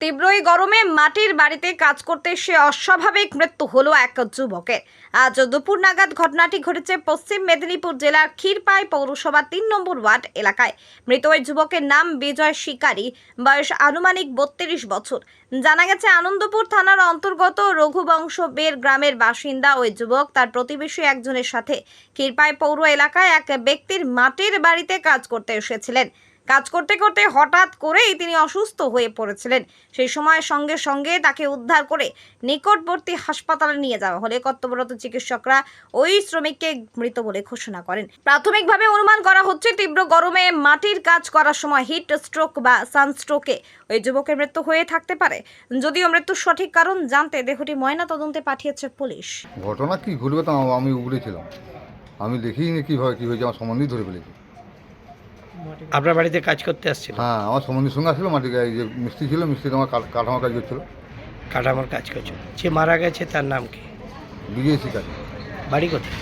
তীব্র এই গরমে মাটির বাড়িতে কাজ করতে এসে অস্বাভাবিক মৃত্যু হলো এক যুবকের আজ দুপুর নাগাদ ঘটনাটি ঘটেছে পশ্চিম মেদিনীপুর জেলার ক্ষীরপাই পৌরসভা তিন নম্বর ওয়ার্ড এলাকায়। মৃত ওই যুবকের নাম বিজয় শিকারী, বয়স আনুমানিক বত্রিশ বছর। জানা গেছে, আনন্দপুর থানার অন্তর্গত রঘুবংশ বের গ্রামের বাসিন্দা ওই যুবক তার প্রতিবেশী একজনের সাথে ক্ষীরপাই পৌর এলাকায় এক ব্যক্তির মাটির বাড়িতে কাজ করতে এসেছিলেন। কাজ করতে করতে হঠাৎ করেই তিনি অসুস্থ হয়ে পড়েছিলেন। সেই সময় সঙ্গে সঙ্গে তাকে উদ্ধার করে নিকটবর্তী হাসপাতালে নিয়ে যাওয়া হলে কর্তব্যরত চিকিৎসকরা ওই শ্রমিককে মৃত বলে ঘোষণা করেন। প্রাথমিকভাবে অনুমান করা হচ্ছে, তীব্র গরমে মাটির কাজ করার সময় হিট স্ট্রোক বা সানস্ট্রোকে ওই যুবকের মৃত্যু হয়ে থাকতে পারে। যদিও মৃত্যুর সঠিক কারণ জানতে দেহটি ময়না তদন্তে পাঠিয়েছে পুলিশ। ঘটনা কি ঘটবে তা আমি উপরে ছিলাম আমি দেখিনি কীভাবে, কী হয়েছে? আমার সম্বন্ধেই ধরে ফেলেছি। আপনার বাড়িতে কাজ করতে আসছিল হ্যাঁ আমার সম্বন্ধীর সঙ্গে আসলো মাটি এই যে মিস্ত্রি ছিল মিস্ত্রি আমার কাঠ- কাঠামো কাজ করছিল। কাঠামোর কাজ করছিল। যে মারা গেছে তার নাম কি? বিজয় শিকারী। বাড়ি কোথায়?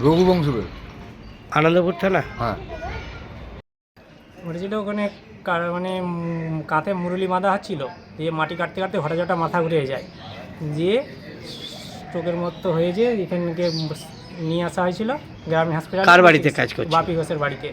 রঘুবংশের আনন্দপুর থানা? হ্যাঁ। ঘটেছিল ওখানে কার- মানে কাঁধে মুরলি বাঁধা হচ্ছিল দিয়ে মাটি কাটতে কাটতে হঠাৎ মাথা ঘুরে যায়। দিয়ে স্ট্রোকের মতো হয়ে যে এখানকে নিয়ে আসা হয়েছিল গ্রামীণ হাসপাতাল কার বাড়িতে কাজ করছিল? বাপি ঘোষের বাড়িতে।